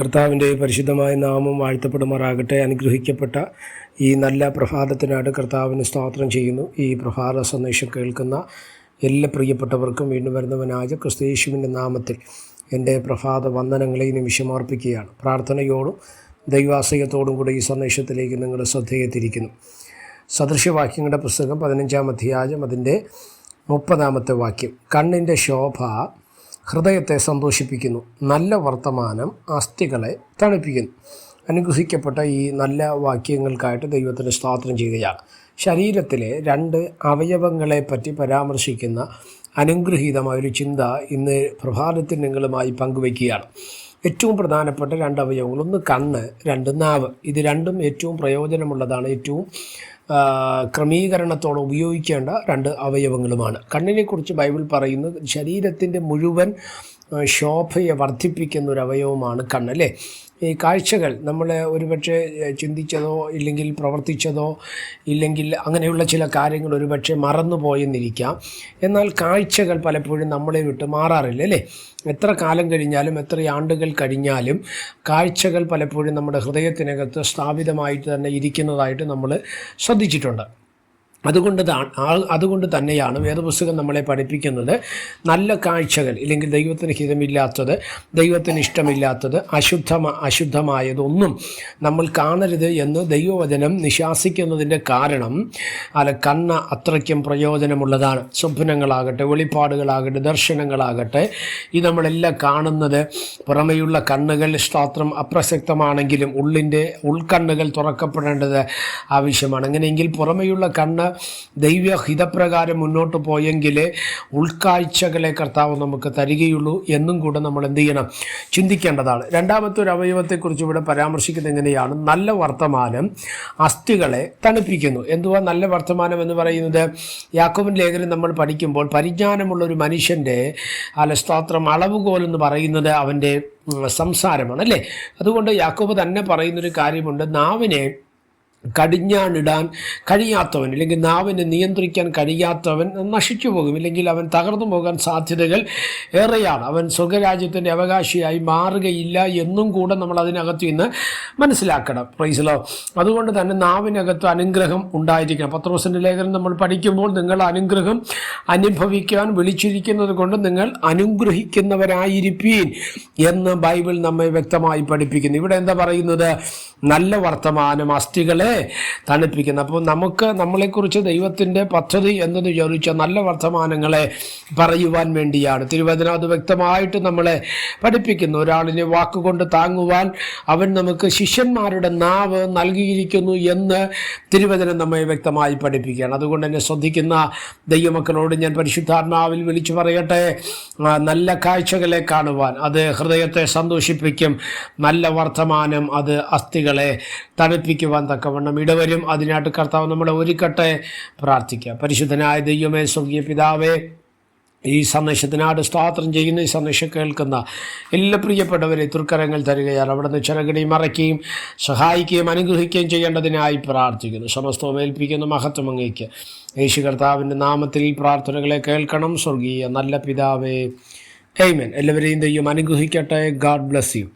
കർത്താവിന്റെ പരിശുദ്ധമായ നാമം വാഴ്ത്തപ്പെടുമാറാകട്ടെ. അനുഗ്രഹിക്കപ്പെട്ട ഈ നല്ല പ്രഭാതത്തിനായിട്ട് കർത്താവിന് സ്തോത്രം ചെയ്യുന്നു. ഈ പ്രഭാത സന്ദേശം കേൾക്കുന്ന എല്ലാ പ്രിയപ്പെട്ടവർക്കും വീണ്ടും വരുന്നവനായ ക്രിസ്തയേശുവിന്റെ നാമത്തിൽ എന്റെ പ്രഭാത വന്ദനങ്ങളെ ഈ നിമിഷം അർപ്പിക്കുകയാണ്. പ്രാർത്ഥനയോടും ദൈവാശ്രയത്തോടും കൂടെ ഈ സന്ദേശത്തിലേക്ക് നിങ്ങളുടെ ശ്രദ്ധയെ തിരിക്കുന്നു. സദൃശ്യവാക്യങ്ങളുടെ പുസ്തകം പതിനഞ്ചാം അധ്യായം അതിന്റെ മുപ്പതാമത്തെ വാക്യം. കണ്ണിന്റെ ശോഭ ഹൃദയത്തെ സന്തോഷിപ്പിക്കുന്നു. നല്ല വർത്തമാനം അസ്ഥികളെ തണുപ്പിക്കുന്നു. അനുഗ്രഹിക്കപ്പെട്ട ഈ നല്ല വാക്യങ്ങൾക്കായിട്ട് ദൈവത്തിന് സ്തോത്രം ചെയ്യുകയാണ്. ശരീരത്തിലെ രണ്ട് അവയവങ്ങളെ പറ്റി പരാമർശിക്കുന്ന അനുഗ്രഹീതമായ ഒരു ചിന്ത ഇന്ന് പ്രഭാതത്തിൽ നിങ്ങളുമായി പങ്കുവയ്ക്കുകയാണ്. ഏറ്റവും പ്രധാനപ്പെട്ട രണ്ട് അവയവങ്ങൾ. ഒന്ന് കണ്ണ് രണ്ട് നാവ്. ഇത് രണ്ടും ഏറ്റവും പ്രയോജനമുള്ളതാണ്. ഏറ്റവും ക്രമീകരണത്തോടെ ഉപയോഗിക്കേണ്ട രണ്ട് അവയവങ്ങളുമാണ്. കണ്ണിനെക്കുറിച്ച് ബൈബിൾ പറയുന്നു ശരീരത്തിന്റെ മുഴുവൻ ശോഭയെ വർദ്ധിപ്പിക്കുന്ന ഒരു അവയവമാണ് കണ്ണ് അല്ലേ? ഈ കാഴ്ചകൾ നമ്മൾ ഒരുപക്ഷെ ചിന്തിച്ചതോ ഇല്ലെങ്കിൽ പ്രവർത്തിച്ചതോ ഇല്ലെങ്കിൽ അങ്ങനെയുള്ള ചില കാര്യങ്ങൾ ഒരുപക്ഷെ മറന്നു പോയെന്നിരിക്കാം എന്നാൽ കാഴ്ചകൾ പലപ്പോഴും നമ്മളെ വിട്ട് മാറാറില്ല അല്ലേ? എത്ര കാലം കഴിഞ്ഞാലും എത്ര ആണ്ടുകൾ കഴിഞ്ഞാലും കാഴ്ചകൾ പലപ്പോഴും നമ്മുടെ ഹൃദയത്തിനകത്ത് സ്ഥാപിതമായിട്ട് തന്നെ ഇരിക്കുന്നതായിട്ട് നമ്മൾ ശ്രദ്ധിച്ചിട്ടുണ്ട്. അതുകൊണ്ട് അതുകൊണ്ട് തന്നെയാണ് വേദപുസ്തകം നമ്മളെ പഠിപ്പിക്കുന്നത്. നല്ല കാഴ്ചകൾ ഇല്ലെങ്കിൽ ദൈവത്തിന് ഹിതമില്ലാത്തത് ദൈവത്തിന് ഇഷ്ടമില്ലാത്തത് അശുദ്ധമ അശുദ്ധമായതൊന്നും നമ്മൾ കാണരുത് എന്ന് ദൈവവചനം നിശാസിക്കുന്നതിന്റെ കാരണം അല്ല കണ്ണ് അത്രയ്ക്കും പ്രയോജനമുള്ളതാണ്. സ്വപ്നങ്ങളാകട്ടെ വെളിപ്പാടുകളാകട്ടെ ദർശനങ്ങളാകട്ടെ ഈ നമ്മളെല്ലാം കാണുന്നത് പുറമെയുള്ള കണ്ണുകൾ സ്തോത്രം അപ്രസക്തമാണെങ്കിലും ഉള്ളിന്റെ ഉൾക്കണ്ണുകൾ തുറക്കപ്പെടേണ്ടത് ആവശ്യമാണ്. അങ്ങനെയെങ്കിൽ പുറമെയുള്ള കണ്ണ് ദൈവ ഹിതപ്രകാരം മുന്നോട്ട് പോയെങ്കിൽ ഉൾക്കാഴ്ചകളെ കർത്താവ് നമുക്ക് തരികയുള്ളൂ എന്നും കൂടെ നമ്മൾ എന്ത് ചെയ്യണം ചിന്തിക്കേണ്ടതാണ്. രണ്ടാമത്തെ ഒരു അവയവത്തെക്കുറിച്ച് ഇവിടെ പരാമർശിക്കുന്നത് എങ്ങനെയാണ്? നല്ല വർത്തമാനം അസ്ഥികളെ തണുപ്പിക്കുന്നു. എന്തുവാ നല്ല വർത്തമാനം എന്ന് പറയുന്നത്? യാക്കോബിൻ ലേഖനം നമ്മൾ പഠിക്കുമ്പോൾ പരിജ്ഞാനമുള്ള ഒരു മനുഷ്യന്റെ അല്ല സ്തോത്രം അളവുകോൽ എന്ന് പറയുന്നത് അവന്റെ സംസാരമാണ് അല്ലേ? അതുകൊണ്ട് യാക്കോബ് തന്നെ പറയുന്നൊരു കാര്യമുണ്ട്. നാവിനെ കടിഞ്ഞാണിടാൻ കഴിയാത്തവൻ അല്ലെങ്കിൽ നാവിനെ നിയന്ത്രിക്കാൻ കഴിയാത്തവൻ നശിച്ചു പോകും ഇല്ലെങ്കിൽ അവൻ തകർന്നു പോകാൻ സാധ്യതകൾ ഏറെയാണ്. അവൻ സ്വർഗരാജ്യത്തിന്റെ അവകാശിയായി മാറുകയില്ല എന്നും കൂടെ നമ്മൾ അതിനകത്ത് ഇന്ന് മനസ്സിലാക്കണം. പ്രൈസിലോ അതുകൊണ്ട് തന്നെ നാവിനകത്ത് അനുഗ്രഹം ഉണ്ടായിരിക്കണം. പത്രോസിന്റെ ലേഖനം നമ്മൾ പഠിക്കുമ്പോൾ നിങ്ങൾ അനുഗ്രഹം അനുഭവിക്കാൻ വിളിച്ചിരിക്കുന്നത് കൊണ്ട് നിങ്ങൾ അനുഗ്രഹിക്കുന്നവരായിരിക്കീൻ എന്ന് ബൈബിൾ നമ്മെ വ്യക്തമായി പഠിപ്പിക്കുന്നു. ഇവിടെ എന്താ പറയുന്നത്? നല്ല വർത്തമാനം. അസ്ഥികളെ തണുപ്പിക്കുന്നു അപ്പോൾ നമുക്ക് നമ്മളെക്കുറിച്ച് ദൈവത്തിന്റെ പദ്ധതി എന്നത് ചോദിച്ച നല്ല വർത്തമാനങ്ങളെ പറയുവാൻ വേണ്ടിയാണ്. തിരുവചന അത് വ്യക്തമായിട്ട് നമ്മളെ പഠിപ്പിക്കുന്നു. ഒരാളിനെ വാക്കുകൊണ്ട് താങ്ങുവാൻ അവൻ നമുക്ക് ശിഷ്യന്മാരുടെ നാവ് നൽകിയിരിക്കുന്നു എന്ന് തിരുവചനം നമ്മെ വ്യക്തമായി പഠിപ്പിക്കുകയാണ്. അതുകൊണ്ട് തന്നെ ശ്രദ്ധിക്കുന്ന ദൈവമക്കളോട് ഞാൻ പരിശുദ്ധാത്മാവിൽ വിളിച്ചു പറയട്ടെ. നല്ല കാഴ്ചകളെ കാണുവാൻ. അത് ഹൃദയത്തെ സന്തോഷിപ്പിക്കും. നല്ല വർത്തമാനം അത് അസ്ഥികളെ തണുപ്പിക്കുവാൻ തക്കവണ്ണം ഇടവരും അതിനായിട്ട് കർത്താവ് നമ്മളെ ഒരുക്കട്ടെ പ്രാർത്ഥിക്കാം. പരിശുദ്ധനായ ദൈവമേ സ്വർഗീയ പിതാവേ ഈ സന്ദേശത്തിനാട് സ്തോത്രം ചെയ്യുന്ന ഈ സന്ദേശം കേൾക്കുന്ന എല്ലാ പ്രിയപ്പെട്ടവരെ തൃക്കരങ്ങൾ തരികയാൽ അവിടുന്ന് ചിറകടി മറയ്ക്കുകയും സഹായിക്കുകയും അനുഗ്രഹിക്കുകയും ചെയ്യേണ്ടതിനായി പ്രാർത്ഥിക്കുന്നു. സമസ്തവും ഏൽപ്പിക്കുന്ന മഹത്വം അങ്ങേക്ക്. യേശു കർത്താവിന്റെ നാമത്തിൽ പ്രാർത്ഥനകളെ കേൾക്കണം. സ്വർഗീയ നല്ല പിതാവേ ഹേമൻ എല്ലാവരെയും ദൈവം അനുഗ്രഹിക്കട്ടെ. God bless you